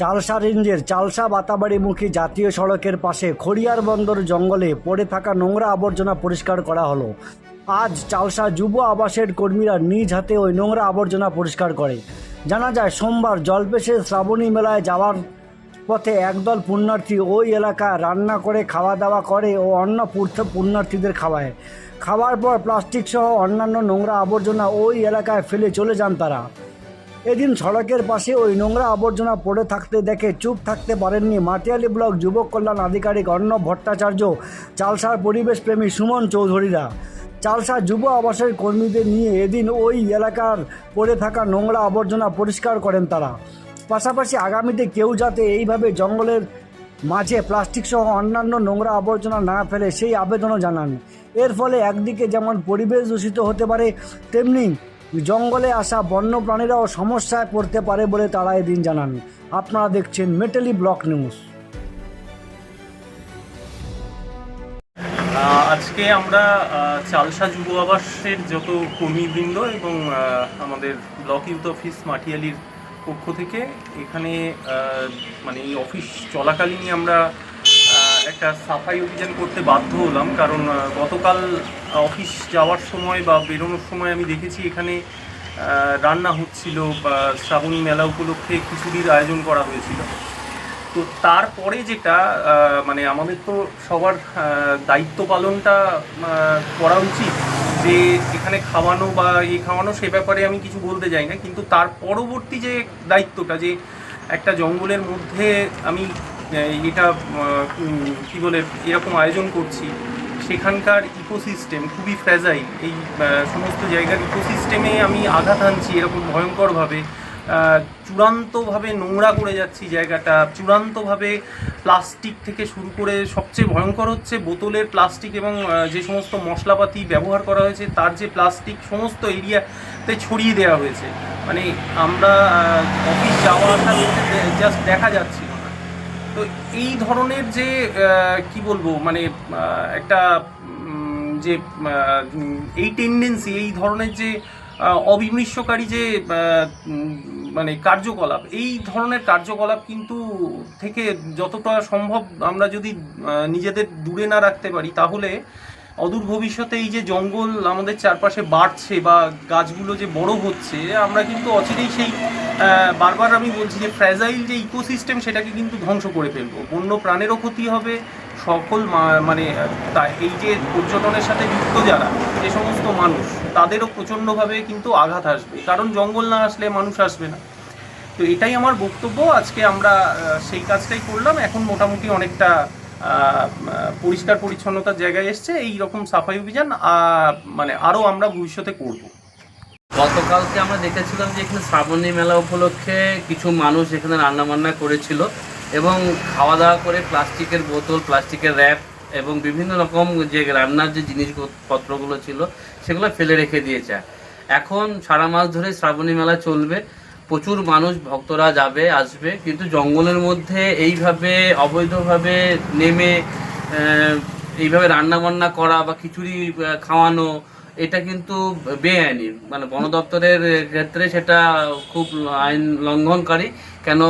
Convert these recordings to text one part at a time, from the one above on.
চালসা রেঞ্জের চালসা বাতাবাড়িমুখী জাতীয় সড়কের পাশে খড়িয়ার বন্দর জঙ্গলে পড়ে থাকা নোংরা আবর্জনা পরিষ্কার করা হলো। আজ চালসা যুব আবাসের কর্মীরা নিজ হাতে ওই নোংরা আবর্জনা পরিষ্কার করে। জানা যায়, সোমবার জলপেশে শ্রাবণী মেলায় যাওয়ার পথে একদল পুণ্যার্থী ওই এলাকায় রান্না করে খাওয়া দাওয়া করে ও অন্য পুণ্যার্থীদের খাওয়ায়। খাওয়ার পর প্লাস্টিক সহ অন্যান্য নোংরা আবর্জনা ওই এলাকায় ফেলে চলে যান তারা। এদিন সড়কের পাশে ওই নোংরা আবর্জনা পড়ে থাকতে দেখে চুপ থাকতে পারেননি মাটিয়ালি ব্লক যুবক কল্যাণ আধিকারিক অর্ণব ভট্টাচার্য, চালসার পরিবেশপ্রেমী সুমন চৌধুরীরা। চালসা যুব আবাসের কর্মীদের নিয়ে এদিন ওই এলাকার পড়ে থাকা নোংরা আবর্জনা পরিষ্কার করেন তারা। পাশাপাশি আগামীতে কেউ যাতে এইভাবে জঙ্গলের মাঝে প্লাস্টিক সহ অন্যান্য নোংরা আবর্জনা না ফেলে সেই আবেদনও জানান। এর ফলে একদিকে যেমন পরিবেশ দূষিত হতে পারে, তেমনি জঙ্গলে আসা বন্য প্রাণীরাও সমস্যায় পড়তে পারে বলে তারা এদিন জানান। আপনারা দেখছেন মেটালি ব্লক নিউজ। আজকে আমরা চালসা যুব আবাসের যত কর্মীবৃন্দ এবং আমাদের ব্লক ইউথ অফিস মাটিয়ালির পক্ষ থেকে এখানে মানে এই অফিস চলাকালীনই আমরা একটা সাফাই অভিযান করতে বাধ্য হলাম, কারণ গতকাল অফিস যাওয়ার সময় বা বেরোনোর সময় আমি দেখেছি এখানে রান্না হচ্ছিল বা শ্রাবণী মেলা উপলক্ষে খিচুড়ির আয়োজন করা হয়েছিল। তো তারপরে যেটা মানে আমাদের তো সবার দায়িত্ব পালনটা করা উচিত যে এখানে খাওয়ানো বা ইয়ে খাওয়ানো, সে ব্যাপারে আমি কিছু বলতে চাই না। কিন্তু তার পরবর্তী যে দায়িত্বটা, যে একটা জঙ্গলের মধ্যে আমি এটা কি বলে, এরকম আয়োজন করছি। সেখানকার ইকোসিস্টেম খুবই ফ্র্যাজাইল এই সমস্ত জায়গার ইকোসিস্টেমে আমি আঘাত আনছি এরকম ভয়ঙ্করভাবে। চূড়ান্তভাবে নোংরা করে যাচ্ছি জায়গাটা। চূড়ান্তভাবে প্লাস্টিক থেকে শুরু করে সবচেয়ে ভয়ঙ্কর হচ্ছে বোতলের প্লাস্টিক এবং যে সমস্ত মশলাপাতি ব্যবহার করা হয়েছে, তার যে প্লাস্টিক সমস্ত এরিয়াতে ছড়িয়ে দেওয়া হয়েছে। মানে আমরা অফিস যাওয়া আসা জাস্ট দেখা যাচ্ছিল না তো এই ধরনের যে কি বলব মানে একটা যে এই টেন্ডেন্সি এই ধরনের যে অবিমৃষ্যকারী যে মানে কার্যকলাপ, এই ধরনের কার্যকলাপ কিন্তু থেকে যতটা সম্ভব আমরা যদি নিজেদের দূরে না রাখতে পারি, তাহলে অদূর ভবিষ্যতে এই যে জঙ্গল আমাদের চারপাশে বাড়ছে বা গাছগুলো যে বড় হচ্ছে, আমরা কিন্তু অচিরেই সেই বারবার আমি বলছি যে ফ্র্যাজাইল যে ইকোসিস্টেম সেটাকে কিন্তু ধ্বংস করে ফেলব। বন্য প্রাণেরও ক্ষতি হবে, সকল মানে এই যে পর্যটনের সাথে যুক্ত যারা, যে সমস্ত মানুষ, তাদেরও প্রচণ্ডভাবে কিন্তু আঘাত আসবে। কারণ জঙ্গল না আসলে মানুষ আসবে না। তো এটাই আমার বক্তব্য। আজকে আমরা সেই কাজটাই করলাম। এখন মোটামুটি অনেকটা পরিষ্কার পরিচ্ছন্নতার জায়গায় এসছে, এই রকম সাফাই অভিযান মানে আরও আমরা ভবিষ্যতে করব। গতকালকে আমরা দেখেছিলাম যে এখানে শ্রাবণী মেলা উপলক্ষে কিছু মানুষ এখানে রান্না বান্না করেছিল এবং খাওয়া দাওয়া করে প্লাস্টিকের বোতল, প্লাস্টিকের র্যাপ এবং বিভিন্ন রকম যে রান্নার যে জিনিসপত্রগুলো ছিল, সেগুলো ফেলে রেখে দিয়েছে। এখন সারা মাস ধরে শ্রাবণী মেলা চলবে। প্রচুর মানুষ, ভক্তরা যাবে, আসবে। কিন্তু জঙ্গলের মধ্যে এইভাবে, অবৈধভাবে নেমে এইভাবে রান্না বান্না করা বা খিচুড়ি খাওয়ানো, এটা কিন্তু বেআইনি। মানে বন দপ্তরের ক্ষেত্রে সেটা খুব আইন লঙ্ঘনকারী। কেন,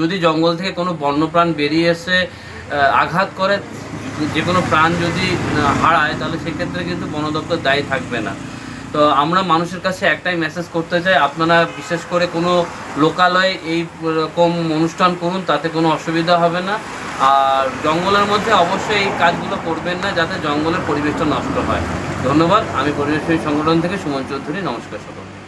যদি জঙ্গল থেকে কোনো বন্যপ্রাণ বেরিয়ে এসে আঘাত করে, যে কোনো প্রাণ যদি হারায়, তাহলে সেক্ষেত্রে কিন্তু বন দপ্তর দায়ী থাকবে না। তো আমরা মানুষের কাছে একটাই মেসেজ করতে চাই, আপনারা বিশেষ করে কোনো লোকালয়ে এই রকম অনুষ্ঠান করুন, তাতে কোনো অসুবিধা হবে না। আর জঙ্গলের মধ্যে অবশ্যই এই কাজগুলো করবেন না, যাতে জঙ্গলের পরিবেশটা নষ্ট হয়। ধন্যবাদ, আমি পরিবেশ সংগঠন থেকে সুমন চৌধুরী, নমস্কার সকলকে।